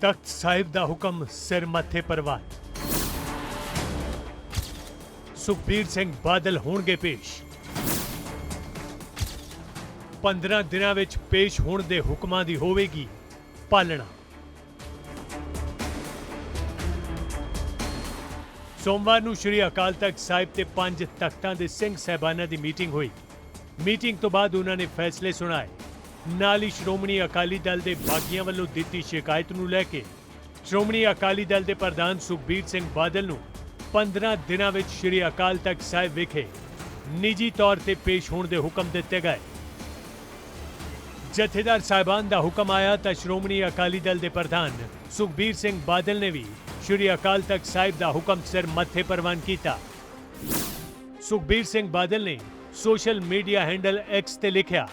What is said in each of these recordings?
ਤਖਤ ਸਾਹਿਬ ਦਾ ਹੁਕਮ ਸਿਰ ਮੱਥੇ ਪਰਵਾਨ ਸੁਖਬੀਰ ਸਿੰਘ ਬਾਦਲ ਹੋਣਗੇ ਪੇਸ਼। 15 ਦਿਨਾਂ ਵਿੱਚ ਪੇਸ਼ ਹੋਣ ਦੇ ਹੁਕਮਾਂ ਦੀ ਹੋਵੇਗੀ ਪਾਲਣਾ। ਸੋਮਵਾਰ ਨੂੰ ਸ਼੍ਰੀ ਅਕਾਲ ਤਖਤ ਸਾਹਿਬ ਤੇ ਪੰਜ ਤਖਤਾਂ ਦੇ ਸਿੰਘ ਸਹਿਬਾਨਾਂ ਦੀ ਮੀਟਿੰਗ ਹੋਈ। ਮੀਟਿੰਗ ਤੋਂ ਬਾਅਦ ਉਹਨਾਂ ਨੇ ਫੈਸਲੇ ਸੁਣਾਏ। ਨਾਲ ਹੀ ਸ਼੍ਰੋਮਣੀ ਅਕਾਲੀ ਦਲ ਦੇ ਬਾਗੀਆਂ ਵੱਲੋਂ ਦਿੱਤੀ ਸ਼ਿਕਾਇਤ ਨੂੰ ਲੈ ਕੇ ਸ਼੍ਰੋਮਣੀ ਅਕਾਲੀ ਦਲ ਦੇ ਪ੍ਰਧਾਨ ਸੁਖਬੀਰ ਸਿੰਘ ਬਾਦਲ ਨੂੰ 15 ਦਿਨਾਂ ਵਿੱਚ ਸ਼੍ਰੀ ਅਕਾਲ ਤਖਤ ਸਾਹਿਬ ਵਿਖੇ ਨਿੱਜੀ ਤੌਰ ਤੇ ਪੇਸ਼ ਹੋਣ ਦੇ ਹੁਕਮ ਦਿੱਤੇ ਗਏ। ਜਥੇਦਾਰ ਸਾਹਿਬਾਨ ਦਾ ਹੁਕਮ ਆਇਆ ਤਾਂ ਸ਼੍ਰੋਮਣੀ ਅਕਾਲੀ ਦਲ ਦੇ ਪ੍ਰਧਾਨ ਸੁਖਬੀਰ ਸਿੰਘ ਬਾਦਲ ਨੇ ਵੀ ਸ਼੍ਰੀ ਅਕਾਲ ਤਖਤ ਸਾਹਿਬ ਦਾ ਹੁਕਮ ਸਿਰ ਮੱਥੇ ਪ੍ਰਵਾਨ ਕੀਤਾ। ਸੁਖਬੀਰ ਸਿੰਘ ਬਾਦਲ ਨੇ ਸੋਸ਼ਲ ਮੀਡੀਆ ਹੈਂਡਲ ਐਕਸ ਤੇ ਲਿਖਿਆ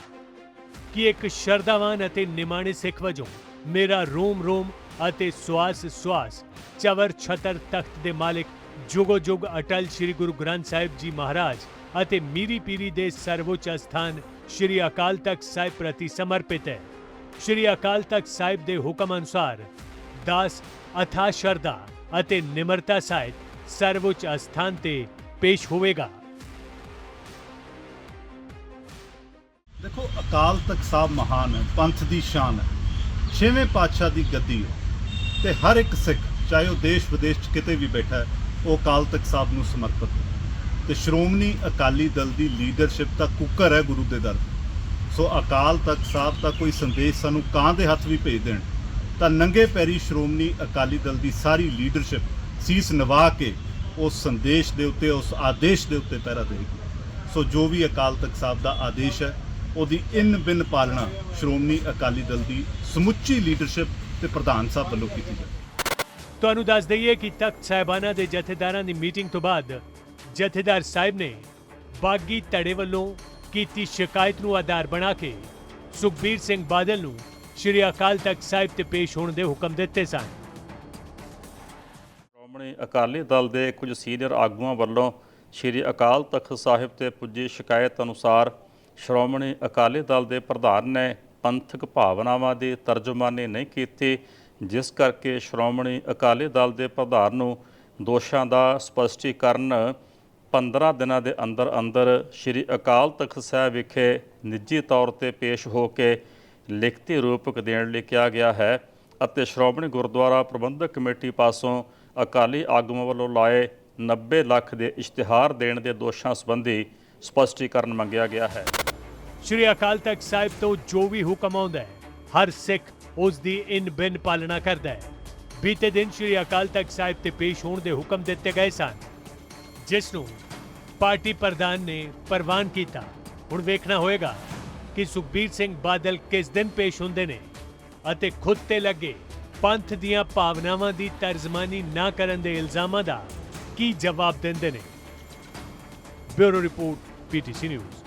ਕਿ ਇੱਕ ਸ਼ਰਧਾਵਾਨ ਅਤੇ ਨਿਮਾਣੇ ਸਿੱਖ ਵਜੋਂ ਮੇਰਾ ਰੋਮ ਰੋਮ ਅਤੇ ਸਵਾਸ ਸਵਾਸ ਚਵਰ ਛਤਰ ਤਖਤ ਦੇ ਮਾਲਿਕ ਜੁਗੋ ਜੁਗ ਅਟਲ ਸ੍ਰੀ ਗੁਰੂ ਗ੍ਰੰਥ ਸਾਹਿਬ ਜੀ ਮਹਾਰਾਜ ਅਤੇ ਮੀਰੀ ਪੀਰੀ ਦੇ ਸਰਵੋੱਚ ਅਸਥਾਨ ਸ੍ਰੀ ਅਕਾਲ ਤਖਤ ਸਾਹਿਬ ਪ੍ਰਤੀ ਸਮਰਪਿਤ ਹੈ। ਸ੍ਰੀ ਅਕਾਲ ਤਖਤ ਸਾਹਿਬ ਦੇ ਹੁਕਮ ਅਨੁਸਾਰ ਦਾਸ ਅਥਾ ਸ਼ਰਧਾ ਅਤੇ ਨਿਮਰਤਾ ਸਾਹਿਤ ਸਰਵੋੱਚ ਅਸਥਾਨ ਤੇ ਪੇਸ਼ ਹੋਵੇਗਾ। ਅਕਾਲ ਤਖਤ ਸਾਹਿਬ ਮਹਾਨ ਹੈ, ਪੰਥ ਦੀ ਸ਼ਾਨ ਹੈ। ਛੇਵੇਂ ਪਾਤਸ਼ਾਹ ਦੀ ਗੱਦੀ ਹੈ ਤੇ ਹਰ ਇੱਕ ਸਿੱਖ, ਚਾਹੇ ਉਹ ਦੇਸ਼ ਵਿਦੇਸ਼ 'ਚ ਕਿਤੇ ਵੀ ਬੈਠਾ ਹੈ, ਉਹ ਅਕਾਲ ਤਖਤ ਸਾਹਿਬ ਨੂੰ ਸਮਰਪਿਤ ਹੈ। ਤੇ ਸ਼੍ਰੋਮਣੀ ਅਕਾਲੀ ਦਲ ਦੀ ਲੀਡਰਸ਼ਿਪ ਤਾਂ ਕੁੱਕਰ ਹੈ ਗੁਰੂ ਦੇ ਦਰ ਸੋ ਅਕਾਲ ਤਖਤ ਸਾਹਿਬ ਦਾ ਕੋਈ ਸੰਦੇਸ਼ ਸਾਨੂੰ ਕਾਂ ਦੇ ਹੱਥ ਵੀ ਭੇਜ ਦੇਣ। ਤਾਂ ਨੰਗੇ ਪੈਰੀ ਸ਼੍ਰੋਮਣੀ ਅਕਾਲੀ ਦਲ ਦੀ ਸਾਰੀ ਲੀਡਰਸ਼ਿਪ ਸੀਸ ਨਿਵਾ ਕੇ ਉਸ ਸੰਦੇਸ਼ ਦੇ ਉੱਤੇ, ਉਸ ਆਦੇਸ਼ ਦੇ ਉੱਤੇ ਪਹਿਰਾ ਦੇਗੀ ਸੋ ਜੋ ਵੀ ਅਕਾਲ ਤਖਤ ਸਾਹਿਬ ਦਾ ਆਦੇਸ਼ ਹੈ ਉਹਦੀ ਇਨ ਬਿਨ ਪਾਲਣਾ ਸ਼੍ਰੋਮਣੀ ਅਕਾਲੀ ਦਲ ਦੀ ਸਮੁੱਚੀ ਲੀਡਰਸ਼ਿਪ ਤੇ ਪ੍ਰਧਾਨ ਸਾਹਿਬ ਵੱਲੋਂ ਕੀਤੀ ਜਾਏ ਤੁਹਾਨੂੰ ਦੱਸ ਦਈਏ ਕਿ ਤਖਤ ਸਾਹਿਬਾਨਾਂ ਦੇ ਜਥੇਦਾਰਾਂ ਦੀ ਮੀਟਿੰਗ ਤੋਂ ਬਾਅਦ ਜਥੇਦਾਰ ਸਾਹਿਬ ਨੇ ਬਾਗੀ ਧੜੇ ਵੱਲੋਂ ਕੀਤੀ ਸ਼ਿਕਾਇਤ ਨੂੰ ਆਧਾਰ ਬਣਾ ਕੇ ਸੁਖਬੀਰ ਸਿੰਘ ਬਾਦਲ ਨੂੰ ਸ਼੍ਰੀ ਅਕਾਲ ਤਖਤ ਸਾਹਿਬ ਤੇ ਪੇਸ਼ ਹੋਣ ਦੇ ਹੁਕਮ ਦਿੱਤੇ ਸਨ। ਸ਼੍ਰੋਮਣੀ ਅਕਾਲੀ ਦਲ ਦੇ ਕੁਝ ਸੀਨੀਅਰ ਆਗੂਆਂ ਵੱਲੋਂ ਸ੍ਰੀ ਅਕਾਲ ਤਖਤ ਸਾਹਿਬ ਤੇ ਪੁੱਜੀ ਸ਼ਿਕਾਇਤ ਅਨੁਸਾਰ ਸ਼੍ਰੋਮਣੀ ਅਕਾਲੀ ਦਲ ਦੇ ਪ੍ਰਧਾਨ ਨੇ ਪੰਥਕ ਭਾਵਨਾਵਾਂ ਦੀ ਤਰਜਮਾਨੀ ਨਹੀਂ ਕੀਤੀ, ਜਿਸ ਕਰਕੇ ਸ਼੍ਰੋਮਣੀ ਅਕਾਲੀ ਦਲ ਦੇ ਪ੍ਰਧਾਨ ਨੂੰ ਦੋਸ਼ਾਂ ਦਾ ਸਪਸ਼ਟੀਕਰਨ 15 ਦਿਨਾਂ ਦੇ ਅੰਦਰ ਅੰਦਰ ਸ੍ਰੀ ਅਕਾਲ ਤਖਤ ਸਾਹਿਬ ਵਿਖੇ ਨਿੱਜੀ ਤੌਰ ਤੇ ਪੇਸ਼ ਹੋ ਕੇ ਲਿਖਤੀ ਰੂਪਕ ਦੇਣ ਲਈ ਕਿਹਾ ਗਿਆ ਹੈ ਅਤੇ ਸ਼੍ਰੋਮਣੀ ਗੁਰਦੁਆਰਾ ਪ੍ਰਬੰਧਕ ਕਮੇਟੀ ਪਾਸੋਂ ਅਕਾਲੀ ਆਗੂਆਂ ਵੱਲੋਂ ਲਾਏ 90 ਲੱਖ ਦੇ ਇਸ਼ਤਿਹਾਰ ਦੇਣ ਦੇ ਦੋਸ਼ਾਂ ਸੰਬੰਧੀ ਸਪਸ਼ਟੀਕਰਨ ਮੰਗਿਆ ਗਿਆ ਹੈ। ਸ਼੍ਰੀ ਅਕਾਲ ਤਖਤ ਸਾਹਿਬ ਤੋਂ ਜੋ ਵੀ ਹੁਕਮ ਆਉਂਦਾ ਹੈ, ਹਰ ਸਿੱਖ ਉਸ ਦੀ ਇਨ ਬਿਨ ਪਾਲਣਾ ਕਰਦਾ ਹੈ। ਬੀਤੇ ਦਿਨ ਸ਼੍ਰੀ ਅਕਾਲ ਤਖਤ ਸਾਹਿਬ ਤੇ ਪੇਸ਼ ਹੋਣ ਦੇ ਹੁਕਮ ਦਿੱਤੇ ਗਏ ਸਨ, ਜਿਸ ਨੂੰ ਪਾਰਟੀ ਪ੍ਰਧਾਨ ਨੇ ਪ੍ਰਵਾਨ ਕੀਤਾ। ਹੁਣ ਵੇਖਣਾ ਹੋਏਗਾ ਕਿ ਸੁਖਬੀਰ ਸਿੰਘ ਬਾਦਲ ਕਿਸ ਦਿਨ ਪੇਸ਼ ਹੁੰਦੇ ਨੇ ਅਤੇ ਖੁਦ ਤੇ ਲੱਗੇ ਪੰਥ ਦੀਆਂ ਭਾਵਨਾਵਾਂ ਦੀ ਤਰਜਮਾਨੀ ਨਾ ਕਰਨ ਦੇ ਇਲਜ਼ਾਮਾਂ ਦਾ ਕੀ ਜਵਾਬ ਦਿੰਦੇ ਨੇ। Bureau report PTC News.